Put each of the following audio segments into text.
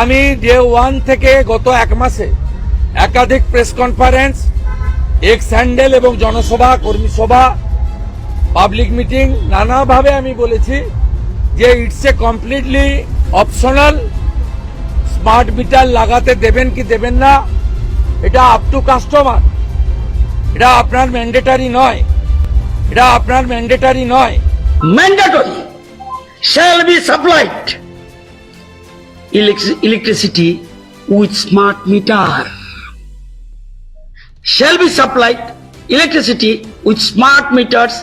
আমি day one থেকে গত এক মাসে একাধিক প্রেস কনফারেন্স এক্স হ্যান্ডেল এবং জনসভা, কর্মী সভা পাবলিক মিটিং নানাভাবে আমি বলেছি যে it's a completely optional smart meter লাগাতে দেবেন কি দেবেন না, এটা আপ টু কাস্টমার এটা আপনার ম্যান্ডেটারি নয়, এটা আপনার ম্যান্ডেটারি নয়। Mandatory shall be elec- electricity with smart meter shall be supplied electricity with smart meters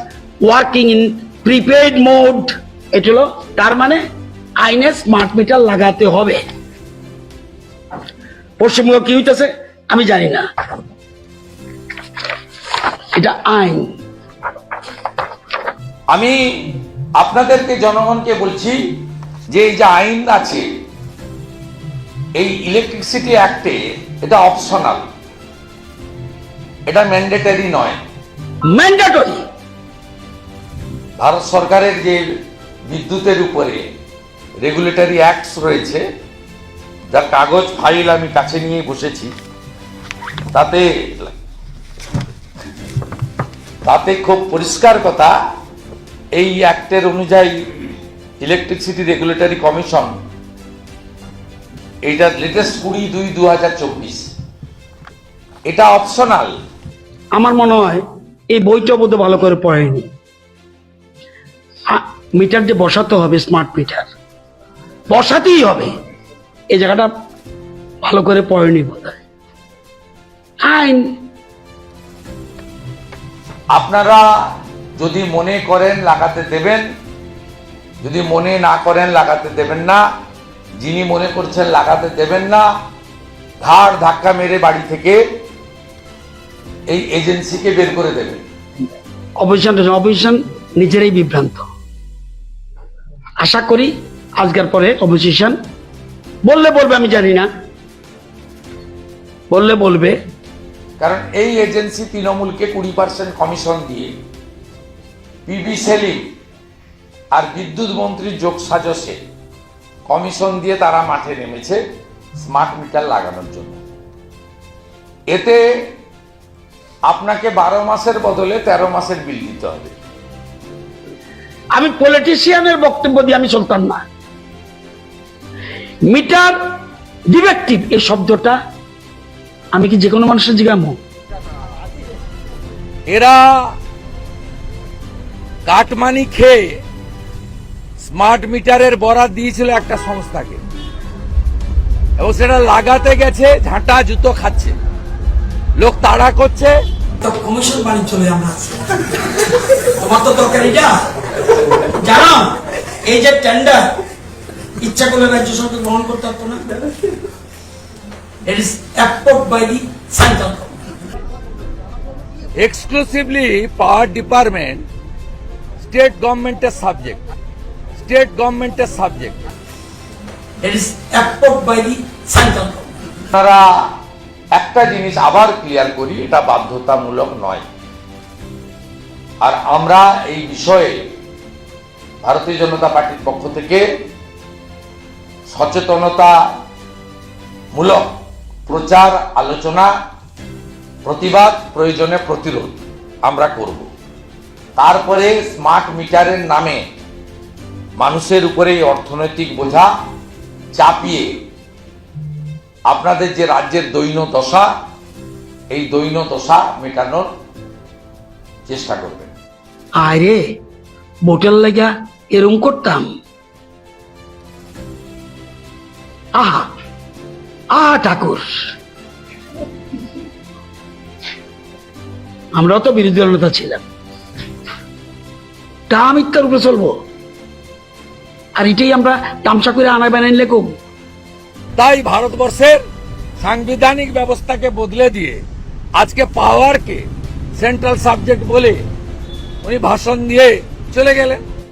working in prepaid mode এটা হলো তার মানে আইনে স্মার্ট মিটার লাগাতে হবে পশ্চিমবঙ্গ কি হইতেছে আমি জানি না এটা আইন আমি আপনাদেরকে জনগণকে বলছি যে এই যে আইন আছে এই ইলেকট্রিসিটি অ্যাক্টে এটা অপশনাল এটা ম্যান্ডেটারি নয়। ম্যান্ডেটরি ভারত সরকারের যে বিদ্যুতের উপরে রেগুলেটরি অ্যাক্টস রয়েছে যার কাগজ ফাইল আমি কাছে নিয়ে বসেছি তাতে তাতে খুব পরিষ্কার কথা এই অ্যাক্টের অনুযায়ী ইলেকট্রিসিটি রেগুলেটরি কমিশন এইটা লেটেস্ট কুড়ি দুই দু হাজার চব্বিশ। এটা অপশনাল আমার মনে হয় এই বইটা বোধ ভালো করে পড়েনি। মিটার যে বসাতে হবে স্মার্ট মিটার বসাতেই হবে। এই জায়গাটা ভালো করে পড়েনি বোধ হয় আইন। আপনারা যদি মনে করেন লাগাতে দেবেন যদি মনে না করেন লাগাতে দেবেন না যিনি মনে করছেন লাগাতে দেবেন না ধার ধাক্কা মেরে বাড়ি থেকে এই এজেন্সিকে বের করে দেবেন। অপোজিশন অপোজিশন নিজেরাই বিভ্রান্ত। আশা করি আজকের পরে অপোজিশন বললে বলবে আমি জানি না বললে বলবে। কারণ এই এজেন্সি তৃণমূলকে কুড়ি পার্সেন্ট কমিশন দিয়ে পিবি সেলিং আর বিদ্যুৎ মন্ত্রীর যোগ সাজসে কমিশন দিয়ে তারা মাঠে নেমেছে স্মার্ট মিটার লাগানোর জন্য। এতে আপনাকে বারো মাসের বদলে তেরো মাসের বিল দিতে হবে। আমি পলিটিশিয়ানের বক্তব্য দিয়ে আমি চলতাম না। মিটার ডিফেক্টিভ এই শব্দটা আমি কি যে কোনো মানুষের জিজ্ঞামো এরা কাটমানি খেয়ে স্মার্ট মিটারের বরাদ দিয়েছিল একটা সংস্থাকে। এবং সেটা লাগাতে গেছে ঝাঁটা জুতো খাচ্ছে। লোক তাড়া করছে। কমিশন বাড়ি চলে আমরা তোমার তো দরকার জানো এই যে টেন্ডার ইচ্ছা করলে রাজ্য সরকার গ্রহণ করতে পারতো না। It is approved by the central exclusively power department state গভর্নমেন্টের সাবজেক্ট স্টেট গভর্নমেন্টের সাবজেক্ট। আপনারা একটা জিনিস আবার ক্লিয়ার করি এটা বাধ্যতামূলক নয়। আর আমরা এই বিষয়ে ভারতীয় জনতা পার্টির পক্ষ থেকে সচেতনতা মূলক প্রচার আলোচনা প্রতিবাদ প্রয়োজনে প্রতিরোধ আমরা করব। তারপরে স্মার্ট মিটারের নামে মানুষের উপরে অর্থনৈতিক বোঝা চাপিয়ে আপনাদের যে রাজ্যের দৈন্য দশা, এই দৈন্য দশা মেটানোর চেষ্টা করবেন। আরে বোটের লাগা এরম করতাম। আহা আহা ঠাকুর। আমরাও তো বিরোধী দল নেতা ছিলাম। তা মিথ্যার উপরে চলবো? আর এটাই আমরা তামসা করে আনা বানাইলে কম। তাই ভারতবর্ষের সাংবিধানিক ব্যবস্থাকে বদলে দিয়ে আজকে পাওয়ারকে সেন্ট্রাল সাবজেক্ট বলে উনি ভাষণ দিয়ে চলে গেলেন।